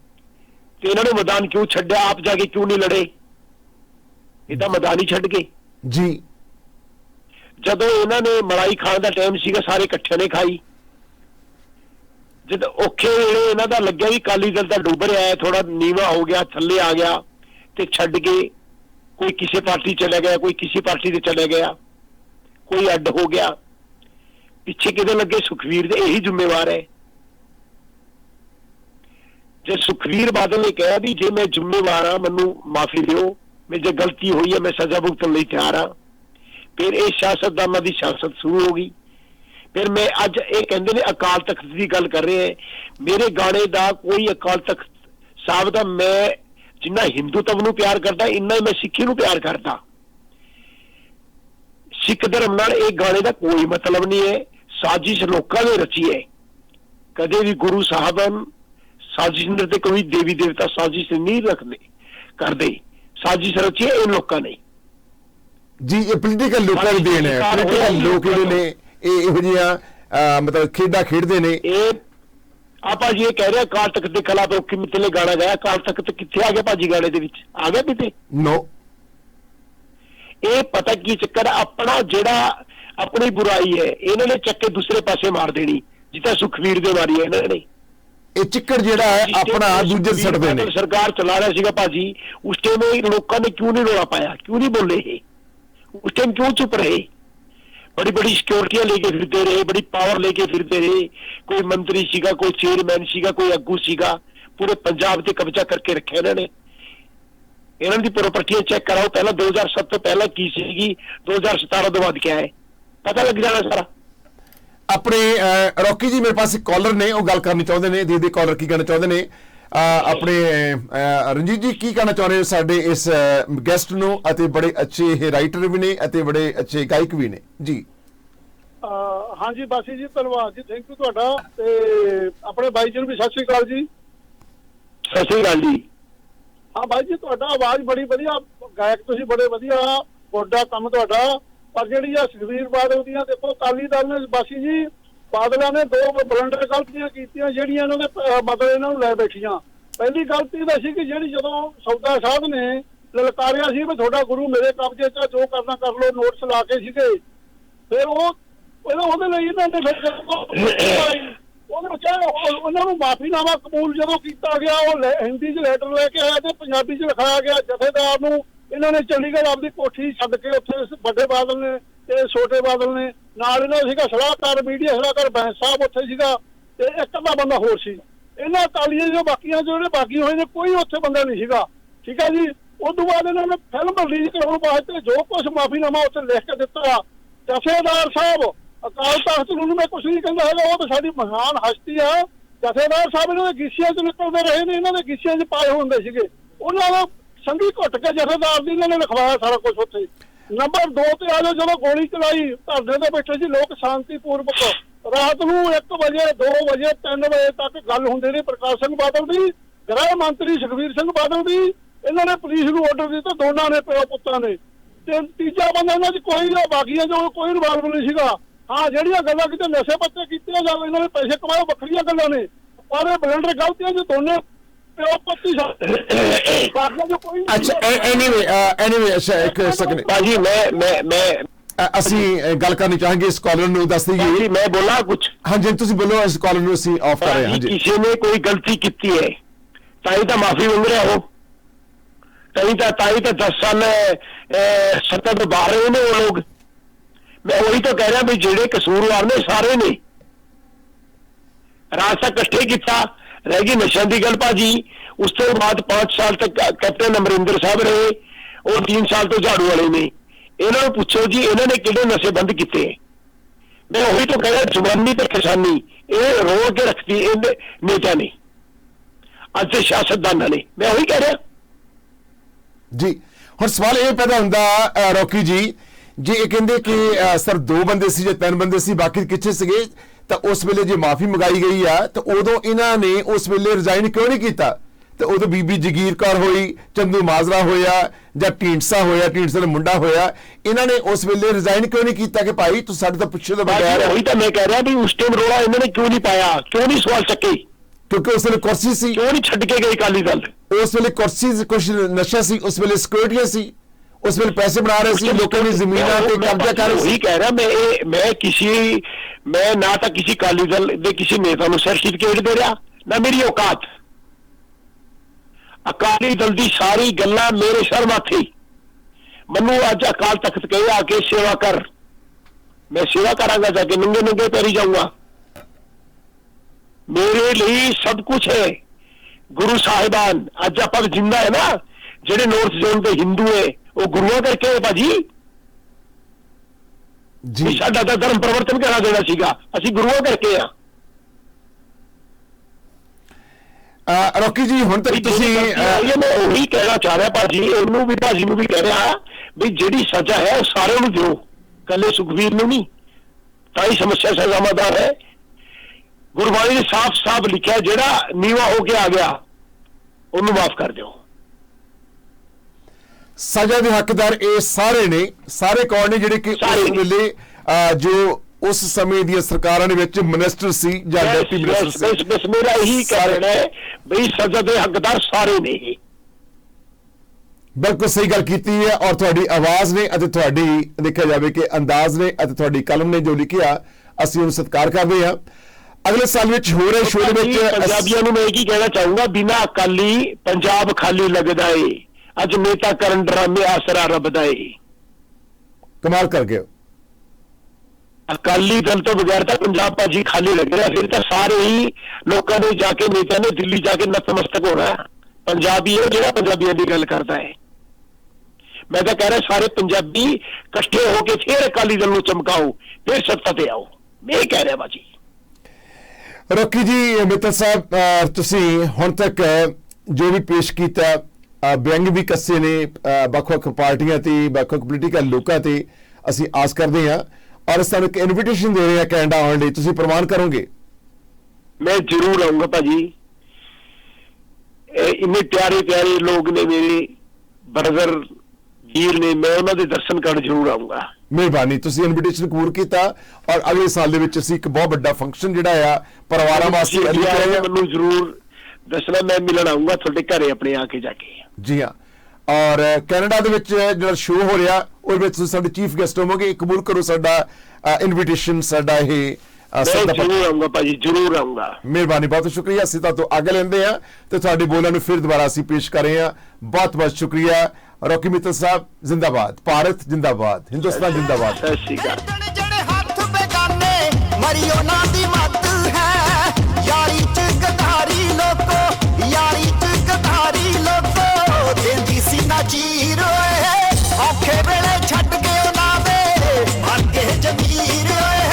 ਤੇ ਇਹਨਾਂ ਨੇ ਮੈਦਾਨ ਕਿਉਂ ਛੱਡਿਆ? ਆਪ ਜਾ ਕੇ ਕਿਉਂ ਨਹੀਂ ਲੜੇ? ਇਹ ਤਾਂ ਮੈਦਾਨ ਹੀ ਛੱਡ ਗਏ। ਜੀ। ਜਦੋਂ ਇਹਨਾਂ ਨੇ ਮਲਾਈ ਖਾਣ ਦਾ ਟਾਈਮ ਸੀਗਾ ਸਾਰੇ ਇਕੱਠੇ ਨੇ ਖਾਈ। ਜਦ ਔਖੇ ਵੇਲੇ ਇਹਨਾਂ ਦਾ ਲੱਗਿਆ ਵੀ ਕਾਲੀ ਦਲ ਦਾ ਡੁੱਬ ਰਿਹਾ ਹੈ ਥੋੜਾ ਨੀਵਾ ਹੋ ਗਿਆ ਥੱਲੇ ਆ ਗਿਆ ਤੇ ਛੱਡ ਕੇ ਕੋਈ ਕਿਸੇ ਪਾਰਟੀ ਚਲਾ ਗਿਆ ਕੋਈ ਕਿਸੇ ਪਾਰਟੀ ਤੇ ਚਲਾ ਗਿਆ ਕੋਈ ਅੱਡ ਹੋ ਗਿਆ। ਪਿੱਛੇ ਕਿਹਦੇ ਲੱਗੇ? ਸੁਖਵੀਰ ਦੇ ਇਹੀ ਜ਼ਿੰਮੇਵਾਰ ਹੈ। ਜੇ ਸੁਖਵੀਰ ਬਾਦਲ ਨੇ ਕਿਹਾ ਵੀ ਜੇ ਮੈਂ ਜ਼ਿੰਮੇਵਾਰ ਹਾਂ, ਮੈਨੂੰ ਮਾਫੀ ਦਿਓ ਮੇਰੇ ਜੇ ਗਲਤੀ ਹੋਈ ਹੈ, ਮੈਂ ਸਜ਼ਾ ਭੁਗਤਣ ਲਈ ਤਿਆਰ ਹਾਂ। ਫਿਰ ਇਹ ਸਿਆਸਤਦਾਨਾਂ ਦੀ ਸਿਆਸਤ ਸ਼ੁਰੂ ਹੋ ਗਈ। ਫਿਰ ਮੈਂ ਅੱਜ ਇਹ ਕਹਿੰਦੇ ਨੇ ਅਕਾਲ ਤਖਤ ਦੀ ਗੱਲ ਕਰ ਰਹੇ ਹੈ। ਮੇਰੇ ਗਾਣੇ ਦਾ ਕੋਈ ਅਕਾਲ ਤਖਤ ਸਾਹਿਬ ਦਾ ਮੈਂ ਜਿੰਨਾ ਹਿੰਦੂਤਵ ਨੂੰ ਪਿਆਰ ਕਰਦਾ, ਇੰਨਾ ਹੀ ਮੈਂ ਸਿੱਖੀ ਨੂੰ ਪਿਆਰ ਕਰਦਾ। ਸਿੱਖ ਧਰਮ ਨਾਲ ਇਹ ਗਾਣੇ ਦਾ ਕੋਈ ਮਤਲਬ ਨਹੀਂ ਹੈ। ਸਾਜ਼ਿਸ਼ ਲੋਕਾਂ ਨੇ ਰਚੀ ਹੈ। ਕਦੇ ਵੀ ਗੁਰੂ ਸਾਹਿਬਾਨ ਸਾਜ਼ਿਸ਼ ਦੇ ਤੇ ਕੋਈ ਦੇਵੀ ਦੇਵਤਾ ਸਾਜ਼ਿਸ਼ ਨਹੀਂ ਰੱਖਦੇ ਕਰਦੇ। ਸਾਜ਼ਿਸ਼ ਰਚੀ ਹੈ ਇਹ ਲੋਕਾਂ ਨੇ। ਜੀ ਇਹ ਪੋਲੀਟੀਕਲ ਲੋਕਾਂ ਦੀ ਦੇਣ ਹੈ। ਪੋਲੀਟੀਕਲ ਲੋਕ ਜਿਹੜੇ ਨੇ ਇਹ ਇਹੋ ਜਿਹੀਆਂ ਮਤਲਬ ਖੇਡਾਂ ਖੇਡਦੇ ਨੇ। ਇਹ ਆਪਾਂ ਜੀ ਇਹ ਕਹਿ ਰਹੇ ਕਾਲ ਤਖਤ ਦੇ ਖਿਲਾਫ ਉਹ ਕਿਵੇਂ ਗਾਣਾ ਗਾਇਆ। ਕਾਲ ਤਖਤ ਕਿੱਥੇ ਆ ਗਿਆ ਭਾਜੀ ਗਾਣੇ ਦੇ ਵਿੱਚ? ਆ ਗਿਆ ਕਿਤੇ? ਨੋ ਇਹ ਪਤਾ ਕੀ ਚੱਕਰ ਆਪਣਾ ਜਿਹੜਾ ਆਪਣੀ ਬੁਰਾਈ ਹੈ ਇਹਨਾਂ ਨੇ ਚੱਕ ਕੇ ਦੂਸਰੇ ਪਾਸੇ ਮਾਰ ਦੇਣੀ। ਜਿੱਦਾਂ ਸੁਖਵੀਰ ਦੇ ਮਾਰੀ ਹੈ ਇਹਨਾਂ ਨੇ। ਇਹ ਚਿੱਕੜ ਜਿਹੜਾ ਹੈ ਆਪਣਾ ਦੂਜੇ ਸੜਦੇ ਨੇ। ਸਰਕਾਰ ਚਲਾ ਰਿਹਾ ਸੀਗਾ ਭਾਜੀ ਉਸ ਟਾਈਮ ਲੋਕਾਂ ਨੇ ਕਿਉਂ ਨਹੀਂ ਰੋਲਾ ਪਾਇਆ? ਕਿਉਂ ਨਹੀਂ ਬੋਲੇ ਇਹ? ਉਸ ਟਾਈਮ ਕਿਉਂ ਚੁੱਪ ਰਹੇ? ਬੜੀ ਬੜੀ ਸਿਕਿਉਰਿਟੀਆਂ ਲੈ ਕੇ ਫਿਰਦੇ ਰਹੇ ਬੜੀ ਪਾਵਰ ਲੈ ਕੇ ਫਿਰਦੇ ਰਹੇ। ਕੋਈ ਮੰਤਰੀ ਸੀਗਾ ਕੋਈ ਚੇਅਰਮੈਨ ਸੀਗਾ ਕੋਈ ਆਗੂ ਸੀਗਾ ਪੂਰੇ ਪੰਜਾਬ ਤੇ ਕਬਜ਼ਾ ਕਰਕੇ ਰੱਖਿਆ ਇਹਨਾਂ ਨੇ। ਇਹਨਾਂ ਦੀ ਪ੍ਰਾਪਰਟੀਆਂ ਚੈੱਕ ਕਰਾਓ ਪਹਿਲਾਂ 2007 ਤੋਂ ਪਹਿਲਾਂ ਕੀ ਸੀਗੀ 2017 ਤੋਂ ਬਾਅਦ ਕਿਆ ਹੈ? ਪਤਾ ਲੱਗ ਜਾਣਾ ਸਾਰਾ। ਆਪਣੇ ਰੌਕੀ ਜੀ ਮੇਰੇ ਪਾਸ ਇੱਕ ਕਾਲਰ ਨੇ ਉਹ ਗੱਲ ਕਰਨੀ ਚਾਹੁੰਦੇ ਨੇ। ਦੀਦੀ ਕਾਲਰ ਕੀ ਕਹਿਣਾ ਚਾਹੁੰਦੇ ਨੇ? ਆਪਣੇ ਰਣਜੀਤ ਜੀ ਕੀ ਕਹਿਣਾ ਚਾਹੁੰਦੇ ਹੋ ਸਾਡੇ ਇਸ ਗੈਸਟ ਨੂੰ ਅਤੇ ਬੜੇ ਅੱਛੇ ਇਹ ਰਾਈਟਰ ਵੀ ਨੇ ਅਤੇ ਬੜੇ ਅੱਛੇ ਗਾਇਕ ਵੀ ਨੇ। ਜੀ। ਹਾਂਜੀ ਬਾਸੀ ਜੀ ਧੰਨਵਾਦ ਜੀ। ਥੈਂਕ ਯੂ ਤੁਹਾਡਾ। ਤੇ ਆਪਣੇ ਬਾਈ ਜੀ ਨੂੰ ਵੀ ਸਤਿ ਸ਼੍ਰੀ ਅਕਾਲ ਜੀ। ਸਤਿ ਸ੍ਰੀ ਅਕਾਲ ਜੀ। ਹਾਂ ਬਾਈ ਜੀ ਤੁਹਾਡਾ ਆਵਾਜ਼ ਬੜੀ ਵਧੀਆ। ਗਾਇਕ ਤੁਸੀਂ ਬੜੇ ਵਧੀਆ। ਗੋਡਾ ਕੰਮ ਤੁਹਾਡਾ। ਪਰ ਜਿਹੜੀ ਆ ਸੁਖਵੀਰ ਬਾਦਲ ਦੀਆਂ ਦੇਖੋ ਅਕਾਲੀ ਦਲ ਨੇ ਬਾਸੀ ਜੀ ਬਾਦਲਾਂ ਨੇ ਦੋ ਬਲੰਡਰ ਗਲਤੀਆਂ ਕੀਤੀਆਂ ਜਿਹੜੀਆਂ ਇਹਨਾਂ ਦੇ ਮਤਲਬ ਇਹਨਾਂ ਨੂੰ ਲੈ ਬੈਠੀਆਂ। ਪਹਿਲੀ ਗਲਤੀ ਤਾਂ ਸੀ ਕਿ ਜਿਹੜੀ ਜਦੋਂ ਸੌਦਾ ਸਾਹਿਬ ਨੇ ਲਲਕਾਰਿਆ ਸੀ ਵੀ ਤੁਹਾਡਾ ਗੁਰੂ ਮੇਰੇ ਕਬਜ਼ੇ 'ਚ ਜੋ ਕਰਨਾ ਕਰ ਲਓ ਨੋਟਿਸ ਲਾ ਕੇ ਸੀਗੇ। ਫਿਰ ਉਹ ਉਹਦੇ ਉਹਦੇ ਲਈ ਇਹਨਾਂ ਨੇ ਫਿਰ ਜਦੋਂ ਉਹਦੇ ਵਿੱਚ ਉਹ- ਉਹਨਾਂ ਨੂੰ ਮਾਫੀਨਾਮਾ ਕਬੂਲ ਜਦੋਂ ਕੀਤਾ ਗਿਆ ਉਹ ਲੈ- ਹਿੰਦੀ 'ਚ ਲੈਟਰ ਲੈ ਕੇ ਆਇਆ ਤੇ ਪੰਜਾਬੀ 'ਚ ਲਿਖਾਇਆ ਗਿਆ ਜਥੇਦਾਰ ਨੂੰ ਇਹਨਾਂ ਨੇ ਚੰਡੀਗੜ੍ਹ ਆਪਦੀ ਕੋਠੀ ਛੱਡ ਕੇ ਉੱਥੇ ਵੱਡੇ ਬਾਦਲ ਨੇ ਤੇ ਛੋਟੇ ਬਾਦਲ ਨੇ, ਨਾਲ ਇਹਨਾਂ ਸੀਗਾ ਸਲਾਹਕਾਰ, ਮੀਡੀਆ ਸਲਾਹਕਾਰ ਬੈਂਸ ਸਾਹਿਬ ਉੱਥੇ ਸੀਗਾ ਤੇ ਇੱਕ ਅੱਧਾ ਬੰਦਾ ਹੋਰ ਸੀ। ਇਹਨਾਂ ਅਕਾਲੀਆਂ ਜੋ ਬਾਕੀਆਂ ਜਿਹੜੇ ਬਾਕੀ ਹੋਏ ਨੇ, ਕੋਈ ਉੱਥੇ ਬੰਦਾ ਨਹੀਂ ਸੀਗਾ। ਠੀਕ ਹੈ ਜੀ? ਉਸ ਤੋਂ ਬਾਅਦ ਇਹਨਾਂ ਨੇ ਫਿਲਮ ਰਿਲੀਜ਼ ਕਰਾਉਣ ਵਾਸਤੇ ਜੋ ਕੁਝ ਮਾਫੀਨਾਮਾ ਉੱਥੇ ਲਿਖ ਕੇ ਦਿੱਤਾ। ਜਥੇਦਾਰ ਸਾਹਿਬ, ਅਕਾਲ ਤਖਤ ਨੂੰ ਮੈਂ ਕੁਝ ਨਹੀਂ ਕਹਿੰਦਾ ਹੈਗਾ, ਉਹ ਤਾਂ ਸਾਡੀ ਮਹਾਨ ਹਸਤੀ ਆ। ਜਥੇਦਾਰ ਸਾਹਿਬ ਇਹਨਾਂ ਦੇ ਗਿੱਸਿਆਂ 'ਚ ਨਿਕਲਦੇ ਰਹੇ ਨੇ, ਇਹਨਾਂ ਦੇ ਗਿੱਸਿਆਂ 'ਚ ਪਾਏ ਹੁੰਦੇ ਸੀਗੇ। ਉਹਨਾਂ ਦਾ ਸੰਗੀ ਘੁੱਟ ਕੇ ਜਥੇਦਾਰ ਦੀ ਇਹਨਾਂ ਨੇ ਲਿਖਵਾਇਆ ਸਾਰਾ ਕੁਝ ਉੱਥੇ। ਨੰਬਰ 2 ਤੇ ਆ ਜਾਓ, ਜਦੋਂ ਗੋਲੀ ਚਲਾਈ, ਧਰਨੇ ਤੇ ਬੈਠੇ ਸੀ ਲੋਕ ਸ਼ਾਂਤੀਪੂਰਵਕ। ਰਾਤ ਨੂੰ 1 ਵਜੇ 2 ਵਜੇ 3 ਵਜੇ ਤੱਕ ਗੱਲ ਹੁੰਦੀ ਰਹੀ ਪ੍ਰਕਾਸ਼ ਸਿੰਘ ਬਾਦਲ ਦੀ, ਗ੍ਰਹਿ ਮੰਤਰੀ ਸੁਖਵੀਰ ਸਿੰਘ ਬਾਦਲ ਦੀ। ਇਹਨਾਂ ਨੇ ਪੁਲਿਸ ਨੂੰ ਆਰਡਰ ਦਿੱਤਾ, ਦੋਨਾਂ ਨੇ ਪਿਓ ਪੁੱਤਾਂ ਨੇ। ਤੇ ਤੀਜਾ ਬੰਦਾ ਇਹਨਾਂ 'ਚ ਕੋਈ ਨਾ ਬਾਕੀਆਂ 'ਚ ਕੋਈ ਇਨਵੋਲਵ ਨਹੀਂ ਸੀਗਾ। ਹਾਂ, ਜਿਹੜੀਆਂ ਗੱਲਾਂ ਕਿਤੇ ਨਸ਼ੇ ਪੱਤੇ ਕੀਤੀਆਂ ਜਾਂ ਇਹਨਾਂ ਨੇ ਪੈਸੇ ਕਮਾਏ, ਵੱਖਰੀਆਂ ਗੱਲਾਂ ਨੇ। ਪਰ ਇਹ ਬਲੰਡਰ ਗਲਤੀਆਂ 'ਚ ਦੋਨੇ ਪਿਓ ਪੁੱਤੀ ਸਾ ਬਾਕੀਆਂ 'ਚ ਕੋਈ ਨਹੀਂ ਅੱਛਾ ਐਨੀਵੇ ਐਨੀਵੇ ਅੱਛਾ ਇੱਕ ਸੈਕਿੰਡ ਭਾਜੀ ਮੈਂ ਮੈਂ ਮੈਂ ਅਸੀਂ ਗੱਲ ਕਰਨੀ ਚਾਹਾਂਗੇ ਇਸ ਕਾਲਰ ਨੂੰ ਦੱਸ ਦਈਏ। ਮੈਂ ਬੋਲਾਂ ਕੁਝ ਹਾਂਜੀ ਤੁਸੀਂ ਬੋਲੋ ਇਸ ਕਾਲਰ ਨੂੰ ਅਸੀਂ ਆਫ ਕਰ ਰਹੇ ਹਾਂ ਹਾਂਜੀ। ਕਿਸੇ ਨੇ ਕੋਈ ਗਲਤੀ ਕੀਤੀ ਹੈ ਤਾਂ ਹੀ ਤਾਂ ਮਾਫੀ ਮੰਗ ਰਿਹਾ ਹੋ ਤਾਂ ਹੀ ਤਾਂ ਤਾਂ ਹੀ ਤਾਂ 10 ਸਾਲ ਸੱਤਾ ਤੋਂ ਬਾਹਰ ਰਹੇ ਨੇ ਉਹ ਲੋਕ। ਮੈਂ ਉਹੀ ਤਾਂ ਕਹਿ ਰਿਹਾ ਵੀ ਜਿਹੜੇ ਕਸੂਰਵਾਰ ਨੇ ਸਾਰੇ ਨੇ। ਰਾਸਤਾ ਇਕੱਠੇ ਕੀਤਾ। ਰਹਿ ਗਈ ਨਸ਼ਿਆਂ ਦੀ ਗੱਲ ਭਾਜੀ। ਉਸ ਤੋਂ ਬਾਅਦ 5 ਸਾਲ ਤੱਕ ਕੈ- ਅਮਰਿੰਦਰ ਸਾਹਿਬ ਰਹੇ। ਉਹ 3 ਸਾਲ ਤੋਂ ਝਾੜੂ ਵਾਲੇ ਨੇ। ਇਹਨਾਂ ਨੂੰ ਪੁੱਛੋ ਜੀ ਇਹਨਾਂ ਨੇ ਕਿਹੜੇ ਨਸ਼ੇ ਬੰਦ ਕੀਤੇ? ਮੈਂ ਉਹੀ ਤਾਂ ਕਹਿ ਜਵਾਨੀ ਤੇ ਕਿਸਾਨੀ ਇਹ ਰੋਲ ਕੇ ਰੱਖਦੀ ਇਹਦੇ ਨੇਤਾ ਨੇ। ਅੱਜ ਦੇ ਸਿਆਸਤਦਾਨਾਂ ਨੇ। ਮੈਂ ਉਹੀ ਕਹਿ ਰਿਹਾ। ਜੀ ਹੁਣ ਸਵਾਲ ਇਹ ਪੈਦਾ ਹੁੰਦਾ ਅਹ, ਰੌਕੀ ਜੀ ਜੇ ਇਹ ਕਹਿੰਦੇ ਕਿ ਅਹ, ਸਿਰਫ ਦੋ ਬੰਦੇ ਸੀ ਜਾਂ ਤਿੰਨ ਬੰਦੇ ਸੀ ਬਾਕੀ ਕਿੱਥੇ ਸੀਗੇ? ਤਾਂ ਉਸ ਵੇਲੇ ਜੇ ਮਾਫੀ ਮੰਗਾਈ ਗਈ ਆ ਤਾਂ ਉਦੋਂ ਇਹਨਾਂ ਨੇ ਉਸ ਵੇਲੇ ਰਿਜ਼ਾਈਨ ਕਿਉਂ ਨਹੀਂ ਕੀਤਾ? ਤੇ ਉਦੋਂ ਬੀਬੀ ਜਗੀਰ ਕੌਰ ਹੋਈ ਚੰਦੂ ਮਾਜਰਾ ਹੋਇਆ ਜਾਂ ਢੀਂਡਸਾ ਹੋਇਆ ਢੀਂਡਸਾ ਦਾ ਮੁੰਡਾ ਹੋਇਆ ਇਹਨਾਂ ਨੇ ਉਸ ਵੇਲੇ ਰਿਜ਼ਾਈਨ ਕਿਉਂ ਨਹੀਂ ਕੀਤਾ ਕਿ ਭਾਈ ਤੂੰ ਸਾਡੇ ਤੋਂ ਪੁੱਛੇ ਤੋਂ ਬਗੈਰ ਉਹੀ ਤਾਂ ਮੈਂ ਕਹਿ ਰਿਹਾ ਵੀ ਉਸ ਟਾਈਮ ਰੋਲਾ ਇਹਨਾਂ ਨੇ ਕਿਉਂ ਨਹੀਂ ਪਾਇਆ? ਕਿਉਂ ਨਹੀਂ ਸਵਾਲ ਚੱਕੇ? ਕਿਉਂਕਿ ਉਸ ਵੇਲੇ ਕੁਰਸੀ ਸੀ। ਕਿਉਂ ਨਹੀਂ ਛੱਡ ਕੇ ਗਏ ਕਾਲੀ ਦਲ? ਉਸ ਵੇਲੇ ਕੁਰਸੀ ਕੁਛ ਨਸ਼ਾ ਸੀ ਉਸ ਵੇਲੇ ਸਿਕਿਉਰਿਟੀਆਂ ਸੀ। ਉਸ ਵੇਲੇ ਪੈਸੇ ਬਣਾ ਰਹੇ ਸੀ ਲੋਕਾਂ ਦੀ ਜ਼ਮੀਨਾਂ ਤੇ ਮੈਂ ਕਬਜ਼ਾ ਕਰ ਰਹੇ ਉਹੀ ਸੀ ਕਹਿ ਰਿਹਾ ਮੈਂ ਇਹ ਮੈਂ ਕਿਸੇ ਮੈਂ ਨਾ ਤਾਂ ਕਿਸੇ ਕਾਲੀ ਦਲ ਦੇ ਕਿਸੇ ਨੇਤਾ ਨੂੰ ਸਰਟੀਫਿਕੇਟ ਦੇ ਰਿਹਾ ਨਾ ਮੇਰੀ ਔਕਾਤ ਅਕਾਲੀ ਦਲ ਦੀ ਸਾਰੀ ਗੱਲਾਂ ਮੇਰੇ ਸਿਰ ਮਾਥੇ ਮੈਨੂੰ ਅੱਜ ਅਕਾਲ ਤਖਤ ਕਹੇ ਆ ਕੇ ਸੇਵਾ ਕਰ ਮੈਂ ਸੇਵਾ ਕਰਾਂਗਾ ਜਾ ਕੇ ਨੰਗੇ ਨੰਗੇ ਪੈਰੀ ਜਾਊਂਗਾ ਮੇਰੇ ਲਈ ਸਭ ਕੁਝ ਹੈ ਗੁਰੂ ਸਾਹਿਬਾਨ ਅੱਜ ਆਪਾਂ ਜਿੰਦਾ ਹੈ ਨਾ ਜਿਹੜੇ ਨੌਰਥ ਜ਼ੋਨ ਦੇ ਹਿੰਦੂ ਹੈ ਉਹ ਗੁਰੂਆਂ ਕਰਕੇ ਹੈ ਭਾਜੀ। ਜੀ। ਸਾਡਾ ਤਾਂ ਧਰਮ ਪਰਿਵਰਤਨ ਕਰਾ ਦੇਣਾ ਸੀਗਾ। ਅਸੀਂ ਗੁਰੂਆਂ ਕਰਕੇ ਆ। ਰੌਕੀ ਜੀ ਹੁਣ ਤੱਕ ਤੁਸੀਂ ਇਹ ਮੈਂ ਉਹੀ ਕਹਿਣਾ ਚਾਹ ਰਿਹਾ ਭਾਜੀ। ਇਹਨੂੰ ਵੀ ਭਾਜੀ ਨੂੰ ਵੀ ਕਹਿ ਰਿਹਾ ਵੀ ਜਿਹੜੀ ਸਜ਼ਾ ਹੈ ਉਹ ਸਾਰਿਆਂ ਨੂੰ ਦਿਓ। ਕੱਲੇ ਸੁਖਵੀਰ ਨੂੰ ਨਹੀਂ। ਤਾਂ ਹੀ ਸਮੱਸਿਆ ਦਾ ਸਮਾਧਾਨ ਹੈ। ਗੁਰਬਾਣੀ ਨੇ ਸਾਫ਼-ਸਾਫ਼ ਲਿਖਿਆ ਜਿਹੜਾ ਨੀਵਾ ਹੋ ਕੇ ਆ ਗਿਆ ਉਹਨੂੰ ਮਾਫ ਕਰ ਦਿਓ। ਸਜ਼ਾ ਦੇ ਹੱਕਦਾਰ ਇਹ ਸਾਰੇ ਨੇ ਸਾਰੇ ਕੌਣ ਨੇ ਜਿਹੜੇ ਕਿ ਉਸ। ਵੇਲੇ ਜੋ ਉਸ ਸਮੇਂ ਦੀਆਂ ਸਰਕਾਰਾਂ ਦੇ ਵਿੱਚ ਮਿਨਿਸਟਰ ਸੀ ਜਾਂ ਡਿਪਟੀ ਬਸ ਮਿਨਿਸਟਰ ਬਸ ਸੀ ਬਸ ਮੇਰਾ ਇਹੀ ਕਹਿਣਾ ਹੈ ਬਈ ਸਜ਼ਾ ਦੇ ਹੱਕਦਾਰ ਸਾਰੇ ਨੇ। ਬਿਲਕੁਲ ਸਹੀ ਗੱਲ ਕੀਤੀ ਹੈ ਔਰ ਤੁਹਾਡੀ ਆਵਾਜ਼ ਨੇ ਅਤੇ ਤੁਹਾਡੀ ਦੇਖਿਆ ਜਾਵੇ ਕਿ ਅੰਦਾਜ਼ ਨੇ ਅਤੇ ਤੁਹਾਡੀ ਕਲਮ ਨੇ ਜੋ ਲਿਖਿਆ ਅਸੀਂ ਉਹਨੂੰ ਸਤਿਕਾਰ ਕਰਦੇ ਹਾਂ ਅਗਲੇ ਸਾਲ ਵਿੱਚ ਹੋ ਰਹੇ ਸ਼ੋਅ ਦੇ ਵਿੱਚ ਪੰਜਾਬੀਆਂ ਨੂੰ ਮੈਂ ਇਹ ਕੀ ਕਹਿਣਾ ਚਾਹੂੰਗਾ ਬਿਨਾ ਅਕਾਲੀ ਪੰਜਾਬ ਖਾਲੀ ਲੱਗਦਾ ਏ ਅੱਜ ਨੇਤਾ ਕਰਨ ਡਰਾਮੇ ਆਸਰਾ ਰੱਬ ਦਾ ਏ। ਕਮਾਲ ਕਰ ਗਏ। ਅਕਾਲੀ ਦਲ ਤੋਂ ਬਗੈਰ ਤਾਂ ਪੰਜਾਬ ਭਾਜੀ ਖਾਲੀ ਲੱਗ ਰਿਹਾ ਫਿਰ ਤਾਂ ਸਾਰੇ ਹੀ ਲੋਕਾਂ ਨੇ ਜਾ ਕੇ ਨੇਤਾ ਨੇ ਦਿੱਲੀ ਜਾ ਕੇ ਨਤਮਸਤਕ ਹੋਣਾ। ਪੰਜਾਬੀ ਹੈ ਜਿਹੜਾ ਪੰਜਾਬੀਆਂ ਦੀ ਗੱਲ ਕਰਦਾ ਹੈ ਮੈਂ ਤਾਂ ਕਹਿ ਰਿਹਾ ਸਾਰੇ ਪੰਜਾਬੀ ਇਕੱਠੇ ਹੋ ਕੇ ਫਿਰ ਅਕਾਲੀ ਦਲ ਨੂੰ ਚਮਕਾਓ ਫਿਰ ਸੱਤਾ ਤੇ ਆਓ। ਮੈਂ ਇਹ ਕਹਿ ਰਿਹਾ ਬਾਜੀ ਰੋਕੀ ਜੀ ਮਿੱਤਲ ਸਾਹਿਬ ਤੁਸੀਂ ਹੁਣ ਤੱਕ ਜੋ ਵੀ ਪੇਸ਼ ਕੀਤਾ ਵਿਅੰਗ ਵੀ ਕੱਸੇ ਨੇ ਵੱਖ-ਵੱਖ ਪਾਰਟੀਆਂ ਤੇ ਵੱਖ-ਵੱਖ ਪੋਲੀਟੀਕਲ ਲੋਕਾਂ ਤੇ ਅਸੀਂ ਆਸ ਕਰਦੇ ਹਾਂ। ਔਰ ਸਾਨੂੰ ਇੱਕ ਇਨਵੀਟੇਸ਼ਨ ਦੇ ਰਹੇ ਹਾਂ ਕੈਨੇਡਾ ਆਉਣ ਲਈ। ਤੁਸੀਂ ਪ੍ਰਮਾਣ ਕਰੋਗੇ? ਮੈਂ ਜ਼ਰੂਰ ਆਉਂਗਾ ਭਾਜੀ। ਇੰਨੇ ਪਿਆਰੇ ਪਿਆਰੇ ਲੋਕ ਨੇ ਮੇਰੇ। ਬਰਦਰ ਵੀਰ ਨੇ ਮੈਂ ਉਹਨਾਂ ਦੇ ਦਰਸ਼ਨ ਕਰਨ ਜ਼ਰੂਰ ਆਉਂਗਾ ਮਿਹਰਬਾਨੀ। ਤੁਸੀਂ ਇਨਵੀਟੇਸ਼ਨ ਕਬੂਲ ਕੀਤਾ ਔਰ ਅਗਲੇ ਸਾਲ ਦੇ ਵਿੱਚ ਅਸੀਂ ਇੱਕ ਬਹੁਤ ਵੱਡਾ ਫੰਕਸ਼ਨ ਜਿਹੜਾ ਆ ਪਰਿਵਾਰਾਂ ਵਾਸਤੇ ਅਲੀ ਕਰ ਰਹੇ ਹਾਂ ਮੈਨੂੰ ਜ਼ਰੂਰ ਦੱਸਣਾ ਮੈਂ ਮਿਲਣ ਆਉਂਗਾ ਤੁਹਾਡੇ ਘਰੇ ਆਪਣੇ ਆ ਕੇ ਜਾ ਕੇ। ਜੀ ਹਾਂ। ਔਰ ਕੈਨੇਡਾ ਦੇ ਵਿੱਚ ਜਿਹੜਾ ਸ਼ੋਅ ਹੋ ਰਿਹਾ ਉਹਦੇ ਵਿੱਚ ਤੁਸੀਂ ਸਾਡੇ ਚੀਫ ਗੈਸਟ ਹੋਵੋਗੇ। ਕਬੂਲ ਕਰੋ ਸਾਡਾ ਇਨਵੀਟੇਸ਼ਨ ਸਾਡਾ ਇਹ ਮੈਂ। ਜ਼ਰੂਰ ਆਉਂਗਾ ਭਾਜੀ ਜ਼ਰੂਰ ਆਉਂਗਾ ਮਿਹਰਬਾਨੀ ਬਹੁਤ ਸ਼ੁਕਰੀਆ। ਅਸੀਂ ਤਾਂ ਤੋਂ ਅੱਗੇ ਲੈਂਦੇ ਆ ਤੇ ਤੁਹਾਡੇ ਬੋਲਾਂ ਨੂੰ ਫਿਰ ਦੁਬਾਰਾ ਅਸੀਂ ਪੇਸ਼ ਕਰ ਰਹੇ ਹਾਂ। ਬਹੁਤ ਬਹੁਤ ਸ਼ੁਕਰੀਆ। ਰੋਕੀ ਮਿੱਤਲ ਸਾਹਿਬ ਜ਼ਿੰਦਾਬਾਦ। ਭਾਰਤ ਜ਼ਿੰਦਾਬਾਦ। ਹਿੰਦੁਸਤਾਨ ਜ਼ਿੰਦਾਬਾਦ। ਸਤਿ ਸ਼੍ਰੀ ਅਕਾਲ। ਜਿਹੜੇ ਹੱਥ ਬੇਗਾਨੇ ਮਰੀ ਉਹਨਾਂ